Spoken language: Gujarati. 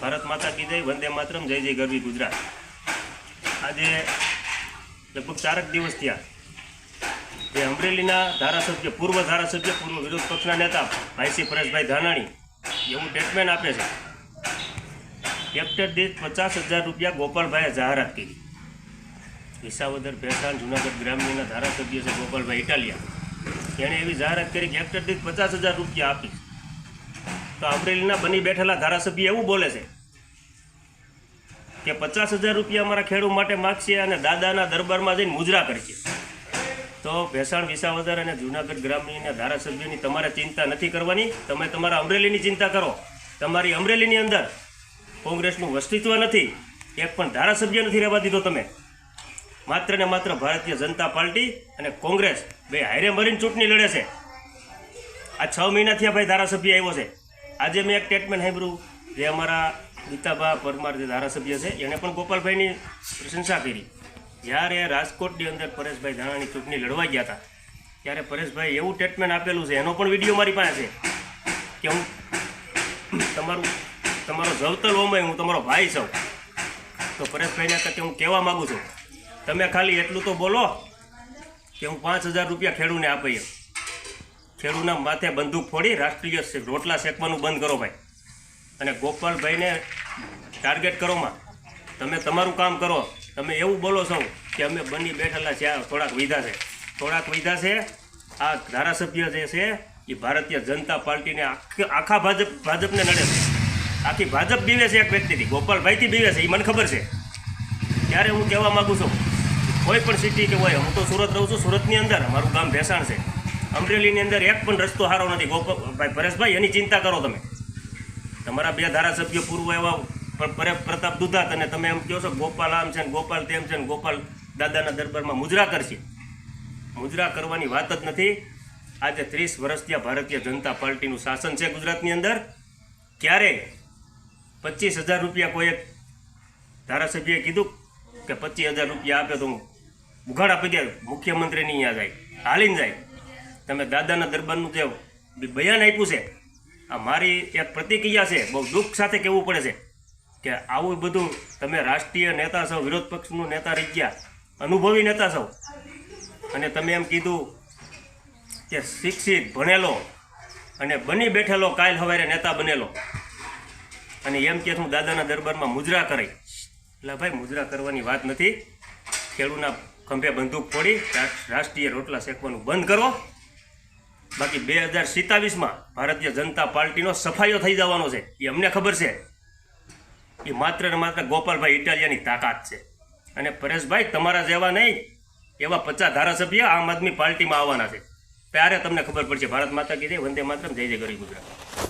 ભારત માતા કી જય, વંદે માતરમ, જય જય ગરવી ગુજરાત. આજે લગભગ ચારક દિવસ થયા. જે અમરેલીના ધારાસભ્ય, પૂર્વ ધારાસભ્ય, પૂર્વ વિરોધ પક્ષના નેતા ભાઈસી પરેશભાઈ ધાનાણી, એવું સ્ટેટમેન્ટ આપે છે. હેક્ટર દીઠ પચાસ હજાર રૂપિયા ગોપાલભાઈએ જાહેરાત કરી. વિસાવદર, ભેસાણ, જુનાગઢ ગ્રામ્યના ધારાસભ્ય છે ગોપાલભાઈ ઇટાલિયા. એણે એવી જાહેરાત કરી કે હેક્ટર દીઠ પચાસ હજાર રૂપિયા આપી તો અમરેલીના બની બેઠેલા ધારાસભ્ય એવું બોલે છે કે પચાસ હજાર રૂપિયા અમારા ખેડૂત માટે માગશે અને દાદાના દરબારમાં જઈને મુજરા કરશે. તો ભેસાણ, વિસાવદર અને જુનાગઢ ગ્રામ્યના ધારાસભ્યની તમારે ચિંતા નથી કરવાની. તમે તમારા અમરેલીની ચિંતા કરો. તમારી અમરેલીની અંદર કોંગ્રેસનું અસ્તિત્વ નથી. એક પણ ધારાસભ્ય નથી રહેવા દીધો તમે. માત્ર ને માત્ર ભારતીય જનતા પાર્ટી અને કોંગ્રેસ બે હારે મરીને ચૂંટણી લડે છે. આ છ મહિનાથી આ ભાઈ ધારાસભ્ય આવ્યો છે. આજે મેં એક સ્ટેટમેન્ટ સાંભળ્યું જે અમારા ગીતાભા પરમાર જે ધારાસભ્ય છે એણે પણ ગોપાલભાઈની પ્રશંસા કરી. જ્યારે રાજકોટની અંદર પરેશભાઈ ધાણાની ચૂંટણી લડવા ગયા હતા, ત્યારે પરેશભાઈ એવું સ્ટેટમેન્ટ આપેલું છે, એનો પણ વીડિયો મારી પાસે છે, કે હું તમારું, તમારો જવતલ ઓમય હું તમારો ભાઈ છું. તો પરેશભાઈને કે હું કહેવા માગું છું, તમે ખાલી એટલું તો બોલો કે હું પાંચ હજાર રૂપિયા ખેડૂને આપી ખેડૂના માથે બંદૂક ફોડી રાષ્ટ્રીય રોટલા શેકવાનું બંધ કરો ભાઈ. અને ગોપાલભાઈને ટાર્ગેટ કરો માં. તમે તમારું કામ કરો. તમે એવું બોલો છો કે અમે બની બેઠેલા છે થોડાક વિધા છે. થોડાક વિધા છે, આ ધારાસભ્ય જે છે, એ ભારતીય જનતા પાર્ટીને આખી ભાજપ ભાજપને નડે આખી ભાજપ બીવે છે એક વ્યક્તિથી. ગોપાલભાઈથી બીવે છે એ મને ખબર છે. ત્યારે હું કહેવા માગું છું, કોઈ પણ સિટી કે હોય, હું તો સુરત રહું છું, સુરતની અંદર મારું ગામ ભેસાણ છે. અમરેલીની અંદર એક પણ રસ્તો સારો નથી. ગોપાલભાઈ પરેશભાઈ, એની ચિંતા કરો તમે. તમારા બે ધારાસભ્ય પૂર્વ એવા પ્રતાપ દુધાત અને તમે એમ કહો છો, ગોપાલ આમ છે ને, ગોપાલ તેમ છે ને, ગોપાલ દાદાના દરબારમાં મુજરા કરશે. મુજરા કરવાની વાત જ નથી. આજે ત્રીસ વર્ષથી આ ભારતીય જનતા પાર્ટીનું શાસન છે ગુજરાતની અંદર. ક્યારે? પચીસ હજાર રૂપિયા કોઈ એક ધારાસભ્યએ કીધું કે પચીસ હજાર રૂપિયા આપે તો હું ઉઘાડ આપી દે મુખ્યમંત્રીની અહીંયા જાય, હાલીને જાય. તમે દાદાના દરબારનું જે બયાન આપ્યું છે. આ મારી એક પ્રતિક્રિયા છે. બહુ દુઃખ સાથે કહેવું પડે છે કે આવું બધું તમે રાષ્ટ્રીય નેતા છો, વિરોધ પક્ષનું નેતા રહી ગયા, અનુભવી નેતા છો. અને તમે એમ કીધું કે શિક્ષિત, ભણેલો અને બની બેઠેલો કાલ હવારે નેતા બનેલો. અને એમ કે હું દાદાના દરબારમાં મુજરા કરી એટલે ભાઈ, મુજરા કરવાની વાત નથી. ખેડૂના ખંભે બંદૂક ફોડી રાષ્ટ્ર- રાષ્ટ્રીય રોટલા શેકવાનું બંધ કરો. બાકી બે હજાર સિત્તાવીસમાં ભારતીય જનતા પાર્ટીનો સફાયો થઈ જવાનો છે. એ અમને ખબર છે. એ માત્ર ને માત્ર ગોપાલભાઈ ઇટાલિયાની તાકાત છે. અને પરેશભાઈ, તમારા જેવા નહીં, એવા પચાસ ધારાસભ્ય આમ આદમી પાર્ટીમાં આવવાના છે. ત્યારે તમને ખબર પડશે, ભારત માતા કીધે વંદે માત્ર જય જય ગરી ગુજરાત.